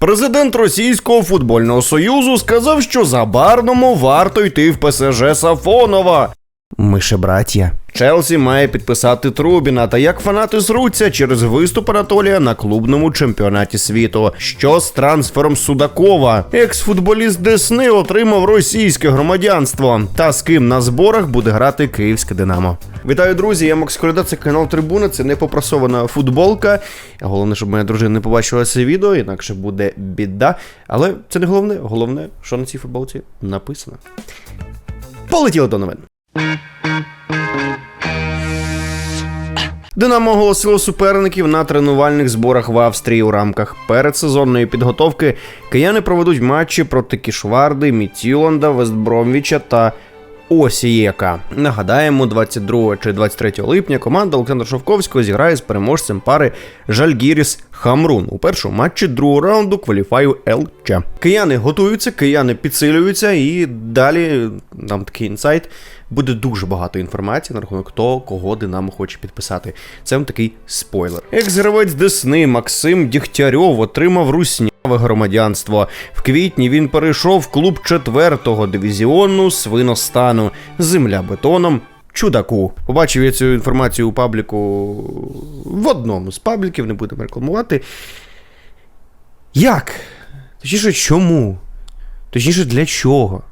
Президент Російського футбольного союзу сказав, що забарному варто йти в ПСЖ Сафонова. Ми ще браття. Челсі має підписати Трубіна. Та як фанати зруться через виступ Анатолія на клубному чемпіонаті світу. Що з трансфером Судакова? Екс-футболіст Десни отримав російське громадянство. Та з ким на зборах буде грати київське Динамо. Вітаю, друзі! Я Макс Корида, це канал Трибуна. Це не попрасована футболка. Головне, щоб моя дружина не побачила це відео, інакше буде біда. Але це не головне. Головне, що на цій футболці написано. Полетіли до новин. Динамо оголосило суперників на тренувальних зборах в Австрії у рамках передсезонної підготовки. Кияни проведуть матчі проти Кішварди, Мітіланда, Вестбромвіча та Осієка. Нагадаємо, 22 чи 23 липня команда Олександра Шовковського зіграє з переможцем пари Жальгіріс Хамрун у першому матчі другого раунду кваліфаю ЛЧ. Кияни готуються, кияни підсилюються, і далі нам такий інсайт. Буде дуже багато інформації на рахунок того, кого Динамо хоче підписати. Це вам такий спойлер. Екс-гравець Десни Максим Дігтярьов отримав русняве громадянство. В квітні він перейшов в клуб четвертого дивізіону свиностану земля бетоном. Чудаку. Побачив я цю інформацію у пабліку в одному з пабліків, не будемо рекламувати. Як? Точніше, чому? Точніше, для чого?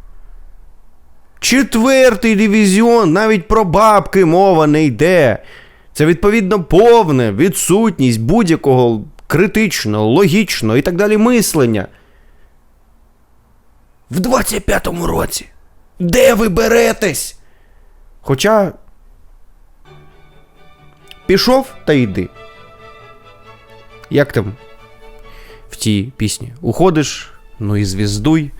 Четвертий дивізіон, навіть про бабки мова не йде. Це відповідно повне відсутність будь-якого критичного, логічно і так далі мислення. В 25-му році. Де ви беретесь? Хоча. Пішов та йди. Як там в тій пісні? Уходиш, ну і звіздуй.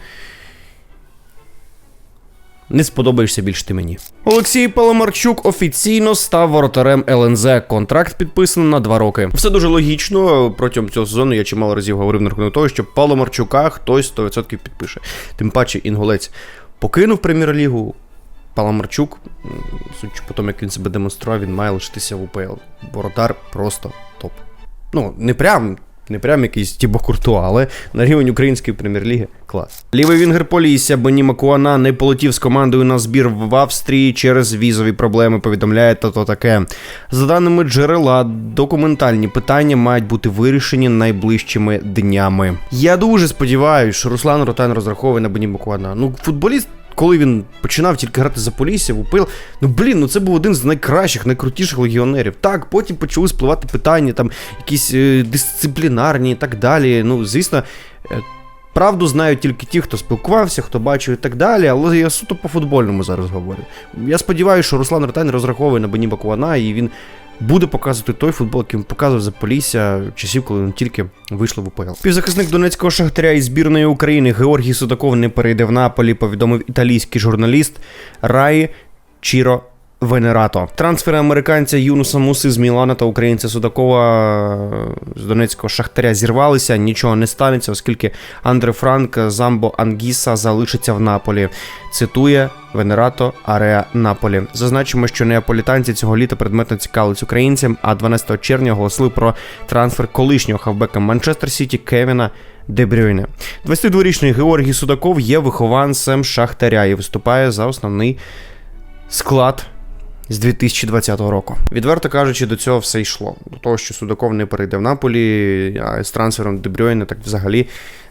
Не сподобаєшся більш ти мені. Олексій Паламарчук офіційно став воротарем ЛНЗ. Контракт підписано на два роки. Все дуже логічно. Протягом цього сезону я чимало разів говорив на рахунок того, що Паламарчука хтось 100% підпише. Тим паче інгулець покинув прем'єр-лігу. Паламарчук, судячи по тому, як він себе демонстрував, він має лишитися в УПЛ. Воротар просто топ. Ну, не прям. Не прям якийсь Тібо Куртуа, але на рівень української прем'єр-ліги клас. Лівий вінгер Полісся Бені Макуана не полетів з командою на збір в Австрії через візові проблеми. Повідомляє та то таке. За даними джерела, документальні питання мають бути вирішені найближчими днями. Я дуже сподіваюся, що Руслан Ротан розраховує на Бені Макуана. Ну, футболіст. Коли він починав тільки грати за Полісся, в УПЛ, ну блін, ну це був один з найкращих, найкрутіших легіонерів. Так, потім почали спливати питання, там якісь е, дисциплінарні і так далі. Ну, звісно, е, правду знають тільки ті, хто спілкувався, хто бачив і так далі, але я суто по футбольному зараз говорю. Я сподіваюся, що Руслан Ротань розраховує на Бені Бакуана, і він буде показувати той футбол, який показував Заполісся часів, коли він тільки вийшло в УПЛ. Півзахисник Донецького шахтаря і збірної України Георгій Судаков не перейде в Наполі, повідомив італійський журналіст Раї Чіро. Венерато. Трансфери американця Юнуса Муси з Мілана та українця Судакова з Донецького шахтаря зірвалися. Нічого не станеться, оскільки Андре Франк Замбо Ангіса залишиться в Наполі. Цитує Венерато Ареа Наполі. Зазначимо, що неаполітанці цього літа предметно цікавились українцям, а 12 червня оголосили про трансфер колишнього хавбека Манчестер Сіті Кевіна. Дебрюйне. 22-річний Георгій Судаков є вихованцем Шахтаря і виступає за основний склад з 2020 року. Відверто кажучи, до цього все йшло. До того, що Судаков не перейде в Наполі, а з трансфером Дебрюйне, так взагалі,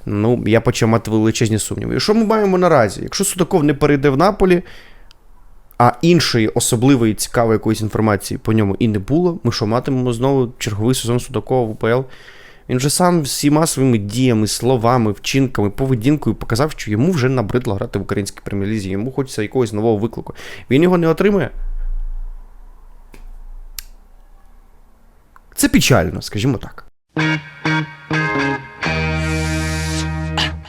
ну, я почав мати величезні сумніви. І що ми маємо наразі? Якщо Судаков не перейде в Наполі, а іншої особливої цікавої якоїсь інформації по ньому і не було, ми що матимемо знову черговий сезон Судакова в УПЛ. Він вже сам всіма своїми діями, словами, вчинками, поведінкою показав, що йому вже набридло грати в українській прем'єр-лізі, йому хочеться якогось нового виклику. Він його не отримує. Це печально, скажімо так.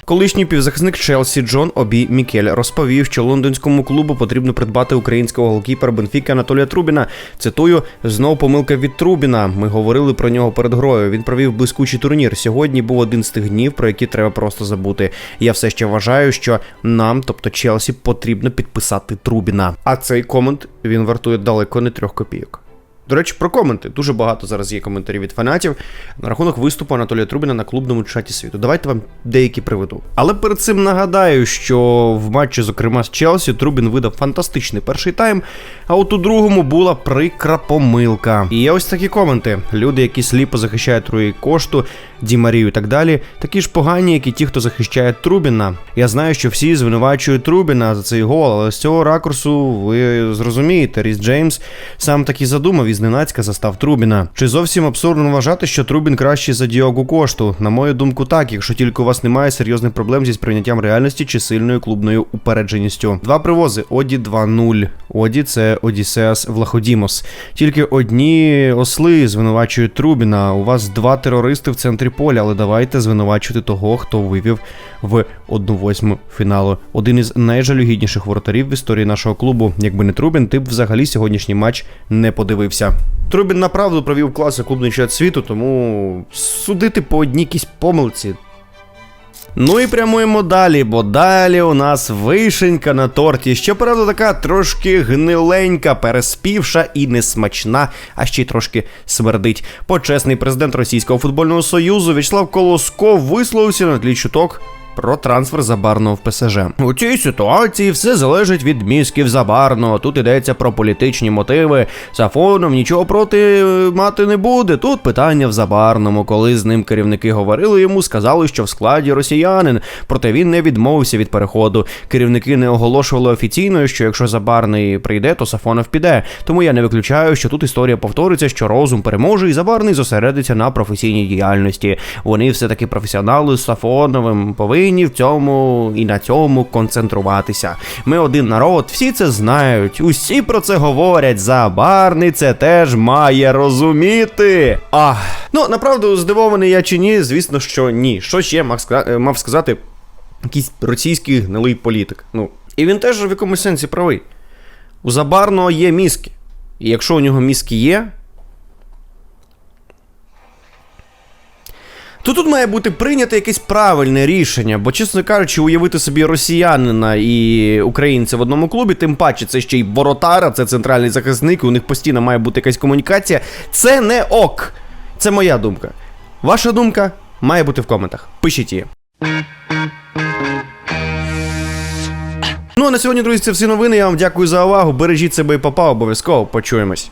Колишній півзахисник Челсі Джон Обі Мікель розповів, що лондонському клубу потрібно придбати українського голкіпера Бенфіки Анатолія Трубіна. Цитую: знов помилка від Трубіна. Ми говорили про нього перед грою. Він провів блискучий турнір. Сьогодні був один з тих днів, про які треба просто забути. Я все ще вважаю, що нам, тобто Челсі, потрібно підписати Трубіна. А цей комент він вартує далеко не трьох копійок. До речі, про коменти. Дуже багато зараз є коментарів від фанатів на рахунок виступу Анатолія Трубіна на клубному чаті світу. Давайте вам деякі приведу. Але перед цим нагадаю, що в матчі, зокрема з Челсі, Трубін видав фантастичний перший тайм, а от у другому була прикра помилка. І є ось такі коменти. Люди, які сліпо захищають Руї Кошту, Ді Марію і так далі, такі ж погані, як і ті, хто захищає Трубіна. Я знаю, що всі звинувачують Трубіна за цей гол, але з цього ракурсу ви зрозумієте, Ріс Джеймс сам таки задумав зненацька застав Трубіна. Чи зовсім абсурдно вважати, що Трубін кращий за Діогу Кошту? На мою думку, так, якщо тільки у вас немає серйозних проблем зі сприйняттям реальності чи сильною клубною упередженістю. Два привози Оді 2-0. Оді це Одіссеас Влаходімос. Тільки одні осли звинувачують Трубіна. У вас два терористи в центрі поля, але давайте звинувачувати того, хто вивів в 1-8 фіналу. Один із найжалюгідніших воротарів в історії нашого клубу. Якби не Трубін, ти б взагалі сьогоднішній матч не подивився. Трубін направду провів класи клубний чемпіонат світу, тому судити по одній якійсь помилці. Ну і прямуємо далі, бо далі у нас вишенька на торті. Щоправда, така трошки гниленька, переспівша і несмачна, а ще й трошки смердить. Почесний президент Російського футбольного союзу Вячеслав Колосков висловився на тлі чуток. Про трансфер Забарного в ПСЖ. У цій ситуації все залежить від мізків Забарного. Тут йдеться про політичні мотиви. Сафонов нічого проти е, мати не буде. Тут питання в Забарному. Коли з ним керівники говорили йому, сказали, що в складі росіянин. Проте він не відмовився від переходу. Керівники не оголошували офіційно, що якщо Забарний прийде, то Сафонов піде. Тому я не виключаю, що тут історія повториться, що розум переможе, і Забарний зосередиться на професійній діяльності. Вони все таки професіонали з Сафоновим повинні в цьому і на цьому концентруватися. Ми один народ, всі це знають, усі про це говорять. Забарний це теж має розуміти. Ах, ну направду здивований я чи ні, звісно, що ні. Що ще ска- мав сказати якийсь російський гнилий політик. Ну, і він теж в якомусь сенсі правий. У Забарного є мізки. І якщо у нього мізки є, то тут має бути прийнято якесь правильне рішення, бо, чесно кажучи, уявити собі росіянина і українця в одному клубі, тим паче це ще й воротара, це центральний захисник, і у них постійно має бути якась комунікація. Це не ок. Це моя думка. Ваша думка має бути в коментах. Пишіть її. Ну а на сьогодні, друзі, це всі новини. Я вам дякую за увагу. Бережіть себе і папа, обов'язково почуємось.